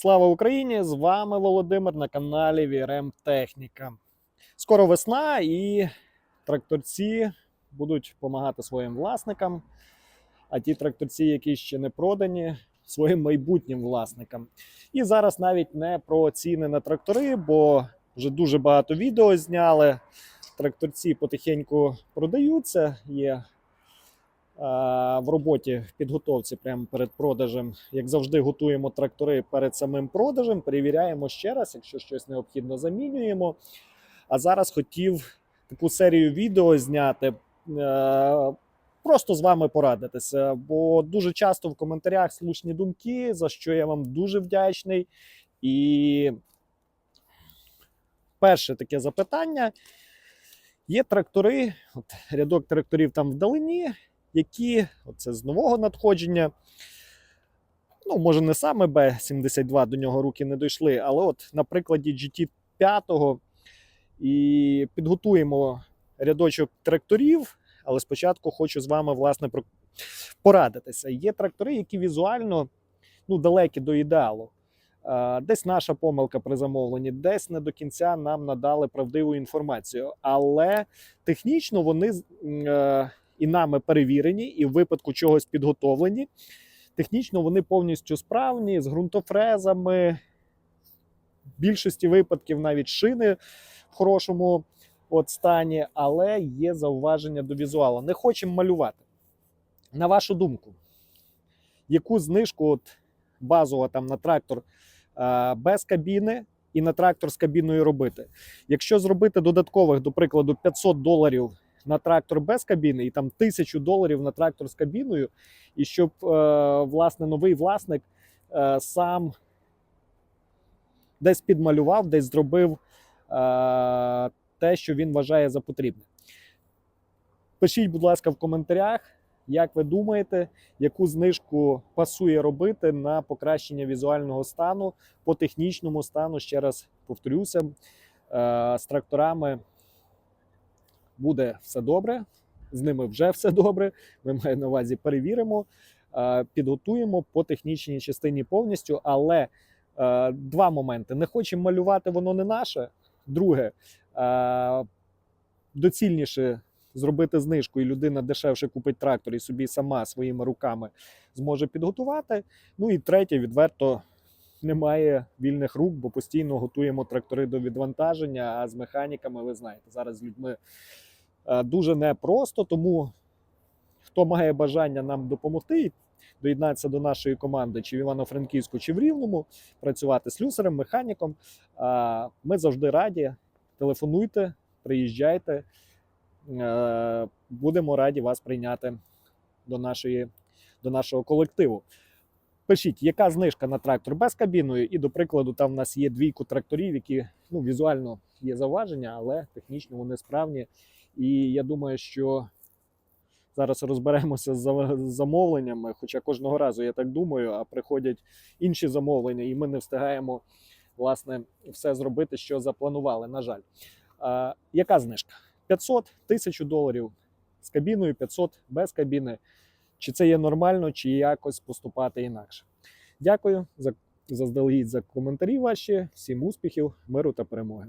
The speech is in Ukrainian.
Слава Україні! З вами Володимир на каналі VRM Техніка. Скоро весна і тракторці будуть допомагати своїм власникам, а ті тракторці, які ще не продані, своїм майбутнім власникам. І зараз навіть не про ціни на трактори, бо вже дуже багато відео зняли. Тракторці потихеньку продаються. Є в роботі в підготовці прямо перед продажем. Як завжди, готуємо трактори перед самим продажем, перевіряємо ще раз, якщо щось необхідно, замінюємо. А зараз хотів таку серію відео зняти. е, Просто з вами порадитися, бо дуже часто в коментарях слушні думки, за що я вам дуже вдячний. І перше таке запитання: є трактори, от рядок тракторів там вдалині, які оце з нового надходження. Ну, може, не саме Б-72 до нього руки не дійшли, але от на прикладі GT5 і підготуємо рядочок тракторів. Але спочатку хочу з вами власне порадитися. Є трактори, які візуально ну, далекі до ідеалу. Десь наша помилка при замовленні, десь не до кінця нам надали правдиву інформацію. Але технічно вони е, і нами перевірені, і в випадку чогось підготовлені. Технічно вони повністю справні з ґрунтофрезами. В більшості випадків навіть шини в хорошому от стані, але є зауваження до візуалу. Не хочемо малювати. На вашу думку, яку знижку от базово там на трактор без кабіни і на трактор з кабіною робити? Якщо зробити додаткових, до прикладу, 500 доларів на трактор без кабіни і там 1000 доларів на трактор з кабіною, і щоб е, власне новий власник е, сам десь підмалював, десь зробив е, те, що він вважає за потрібне. Пишіть, будь ласка, в коментарях, як ви думаєте, яку знижку пасує робити на покращення візуального стану по технічному стану. Ще раз повторюся, з тракторами буде все добре, з ними вже все добре. Ми маю на увазі перевіримо, е, підготуємо по технічній частині повністю. Але е, два моменти: не хочемо малювати, воно не наше. Друге, е, доцільніше зробити знижку, і людина дешевше купить трактор і собі сама своїми руками зможе підготувати. Ну і третє, відверто. Немає вільних рук, бо постійно готуємо трактори до відвантаження. А з механіками, ви знаєте, зараз з людьми дуже непросто. Тому хто має бажання нам допомогти, доєднатися до нашої команди, чи в Івано-Франківську, чи в Рівному, працювати слюсарем, механіком. Ми завжди раді. Телефонуйте, приїжджайте. Е, Будемо раді вас прийняти до, нашої, до нашого колективу. Пишіть, яка знижка на трактор без кабіною, і, до прикладу, там в нас є двійку тракторів, які ну, візуально є зауваження, але технічно вони справні. І я думаю, що зараз розберемося з замовленнями. Хоча кожного разу я так думаю, а приходять інші замовлення, і ми не встигаємо власне все зробити, що запланували. На жаль, а, яка знижка? 500 тисяч доларів з кабіною, 500 без кабіни. Чи це є нормально, чи якось поступати інакше? Дякую за заздалегідь за коментарі ваші. Всім успіхів, миру та перемоги.